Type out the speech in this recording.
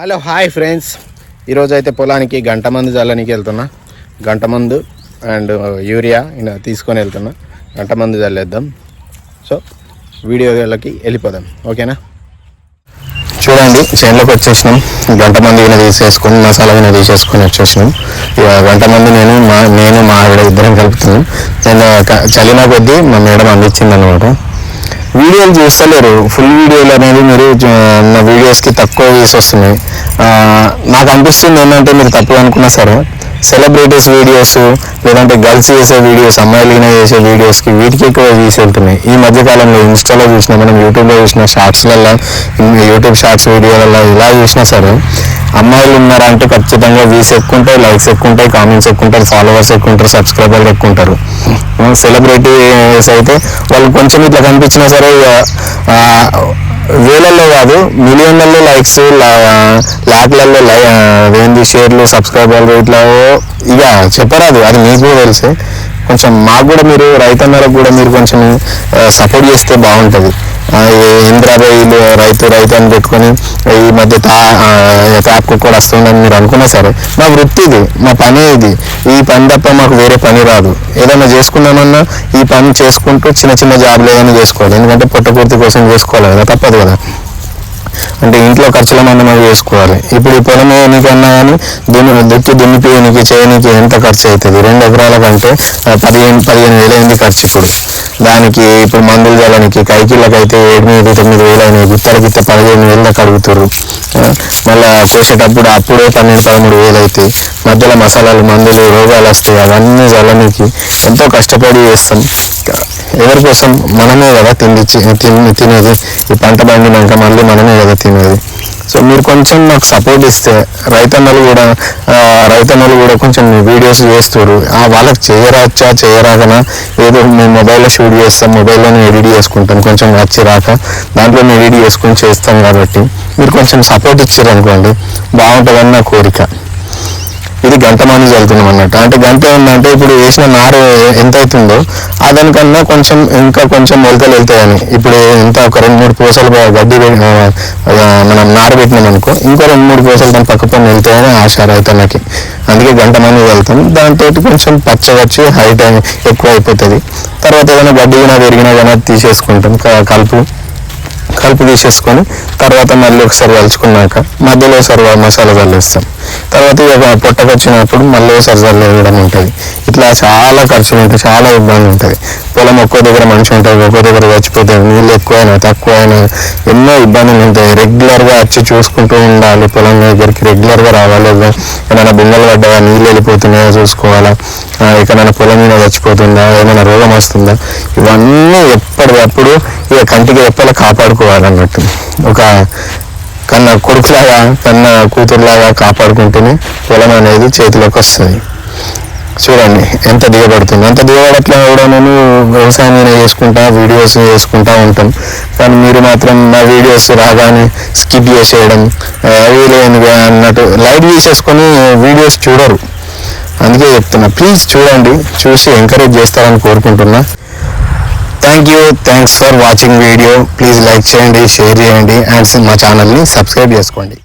Hello hi friends. ఈరోజు అయితే పొలానికి గంట మందు చల్లనికి వెళ్తున్నా. గంట మందు అండ్ యూరియా ఇలా తీసుకొని వెళ్తున్నా. గంట మందు చల్లేద్దాం సో వీడియోలకి వెళ్ళిపోదాం. ఓకేనా? చూడండి చేనులోకి వచ్చేసినాం. గంట మంది ఈయన తీసేసుకొని మసాలా ఈయన తీసేసుకొని వచ్చేసినాం. ఇక గంట మంది నేను మా నేను మా ఆవిడ ఇద్దరం కలుపుతున్నాం. నేను చలిన కొద్దీ మా మేడం అందించింది అనమాట వీడియోలు చూస్తలేరు. ఫుల్ వీడియోలు అనేది మీరు తక్కువ వ్యూస్ వస్తున్నాయి. నాకు అనిపిస్తుంది ఏంటంటే మీరు తప్పుగా అనుకున్నా సరే సెలబ్రిటీస్ వీడియోస్ లేదంటే గర్ల్స్ చేసే వీడియోస్ అమ్మాయిలు చేసే వీడియోస్కి వీటికి ఎక్కువ వ్యూస్ వెళ్తున్నాయి. ఈ మధ్య కాలంలో ఇన్స్టాలో చూసినా మనం యూట్యూబ్లో చూసిన షార్ట్స్లలో యూట్యూబ్ షార్ట్స్ వీడియోలలో ఇలా చూసినా సరే అమ్మాయిలు ఉన్నారంటే ఖచ్చితంగా వ్యూస్ ఎక్కువ ఉంటాయి లైక్స్ ఎక్కువ ఉంటాయి కామెంట్స్ ఎక్కువ ఉంటారు ఫాలోవర్స్ ఎక్కువ ఉంటారు సబ్స్క్రైబర్లు ఎక్కువ ఉంటారు. సెలబ్రిటీస్ అయితే వాళ్ళు కొంచెం ఇట్లా కనిపించినా సరే ఇక, వేలల్లో కాదు మిలియన్లలో లైక్స్ ల్యాక్లలో లై ఏంది షేర్లు సబ్స్క్రైబర్లు ఇట్లా ఇక చెప్పరాదు అది మీకు కూడా తెలుసు. కొంచెం మాకు కూడా మీరు రైతన్నలకు కూడా మీరు కొంచెం సపోర్ట్ చేస్తే బాగుంటుంది. ఇంద్రాబాయిలు రైతు రైతు అని పెట్టుకొని ఈ మధ్య తా ట్యాప్ కూడా వస్తుందని మీరు అనుకున్నా సరే మా వృత్తి ఇది మా పని ఇది. ఈ పని తప్ప మాకు వేరే పని రాదు. ఏదైనా చేసుకున్నామన్నా ఈ పని చేసుకుంటూ చిన్న చిన్న జాబ్లు ఏదైనా చేసుకోవాలి. ఎందుకంటే పొట్టపూర్తి కోసం చేసుకోవాలి కదా తప్పదు కదా. అంటే ఇంట్లో ఖర్చుల మంది మనం చేసుకోవాలి ఇప్పుడు ఈ పొలం ఏనికన్నా కానీ దున్ని దుక్కి దున్నిపియనికి చేయనికి ఎంత ఖర్చు అవుతుంది రెండు ఎకరాల కంటే పదిహేను పదిహేను వేలు అయింది ఖర్చు ఇప్పుడు. దానికి ఇప్పుడు మందులు చల్లనికి కైకిళ్ళకి అయితే ఎనిమిది తొమ్మిది వేలు అయినాయి. గుత్తలకి గిత్త పదిహేను వేలు దాకా అడుగుతారు కోసేటప్పుడు అప్పుడే పన్నెండు పదమూడు వేలు అవుతాయి మధ్యలో మసాలాలు మందులు రోగాలు వస్తాయి. అవన్నీ చల్లనికి ఎంతో కష్టపడి చేస్తాం. ఎవరి కోసం? మనమే కదా తిండి తిని తినేది. ఈ పంట పండినాక మళ్ళీ మనమే కదా తినేది. సో మీరు కొంచెం నాకు సపోర్ట్ ఇస్తే రైతన్నలు కూడా రైతన్నలు కూడా కొంచెం వీడియోస్ చేస్తారు ఆ వాళ్ళకి చేయరాచ్చా చేయరాకనా? ఏదో మేము మొబైల్లో షూట్ చేస్తాం మొబైల్లోనే ఎడిట్ చేసుకుంటాం. కొంచెం వచ్చి రాక దాంట్లోనే ఎడిట్ చేసుకొని చేస్తాం కాబట్టి. మీరు కొంచెం సపోర్ట్ ఇచ్చారు అనుకోండి బాగుంటుందని నా కోరిక. ఇది గంట మంది చల్లుతున్నాం అన్నట్టు. అంటే గంట ఏంటంటే ఇప్పుడు వేసిన నారు ఎంత అవుతుందో ఆ దానికన్నా కొంచెం ఇంకా కొంచెం మొలకలు వెళ్తాయని. ఇప్పుడు ఎంత ఒక రెండు మూడు పూసలు గడ్డి మనం నారు పెట్టినాం అనుకో ఇంకో రెండు మూడు పూసలు దాని పక్క పని వెళ్తాయని ఆశ రైతన్నకి. అందుకే గంట మంది వెళ్తాం. దాంతో కొంచెం పచ్చ వచ్చి హైట్ ఎక్కువ అయిపోతుంది. తర్వాత ఏదైనా గడ్డి కూడా పెరిగినా కానీ అది తీసేసుకుంటాం. క- కలుపు. కలుపు తీసేసుకొని తర్వాత మళ్ళీ ఒకసారి కలుచుకున్నాక మధ్యలో ఒకసారి మసాలా చల్లేస్తాం. తర్వాత ఇక పొట్టకు వచ్చినప్పుడు మళ్ళీ ఒకసారి చల్లేయడం ఉంటుంది. ఇట్లా చాలా ఖర్చు ఉంటుంది చాలా ఇబ్బంది ఉంటుంది. పొలం ఒక్కో దగ్గర మంచి ఉంటుంది ఒక్కో దగ్గర చచ్చిపోతే నీళ్ళు ఎక్కువైనా తక్కువైనా ఎన్నో ఇబ్బందులు ఉంటాయి. రెగ్యులర్గా వచ్చి చూసుకుంటూ ఉండాలి. పొలం దగ్గరికి రెగ్యులర్గా రావాలి. ఏమైనా బిందెలు పడ్డాయా నీళ్ళు వెళ్ళిపోతున్నాయో చూసుకోవాలా. ఎక్కడైనా పొలం మీద చచ్చిపోతుందా ఏమైనా రోగం వస్తుందా ఇవన్నీ ఎప్పటికప్పుడు ఇక కంటికి రెప్పలా కాపాడుకోవాలన్నట్టు. ఒక కన్న కొడుకులాగా కన్న కూతురులాగా కాపాడుకుంటేనే పొలం అనేది చేతిలోకి వస్తుంది. చూడండి ఎంత దిగబడుతుంది. ఎంత దిగబడట్లా కూడా నేను వ్యవసాయం నేను చేసుకుంటా వీడియోస్ చేసుకుంటా ఉంటాం కానీ మీరు మాత్రం నా వీడియోస్ రాగానే స్కిప్ చేసేయడం అవి లేనిగా అన్నట్టు లైట్ తీసేసుకొని వీడియోస్ చూడరు. అందుకే చెప్తున్నా. ప్లీజ్ చూడండి చూసి ఎంకరేజ్ చేస్తారని కోరుకుంటున్నా. Thank you thanks for watching video please like చేయండి షేర్ చేయండి అండ్ మా ఛానల్ని సబ్స్క్రైబ్ చేసుకోండి.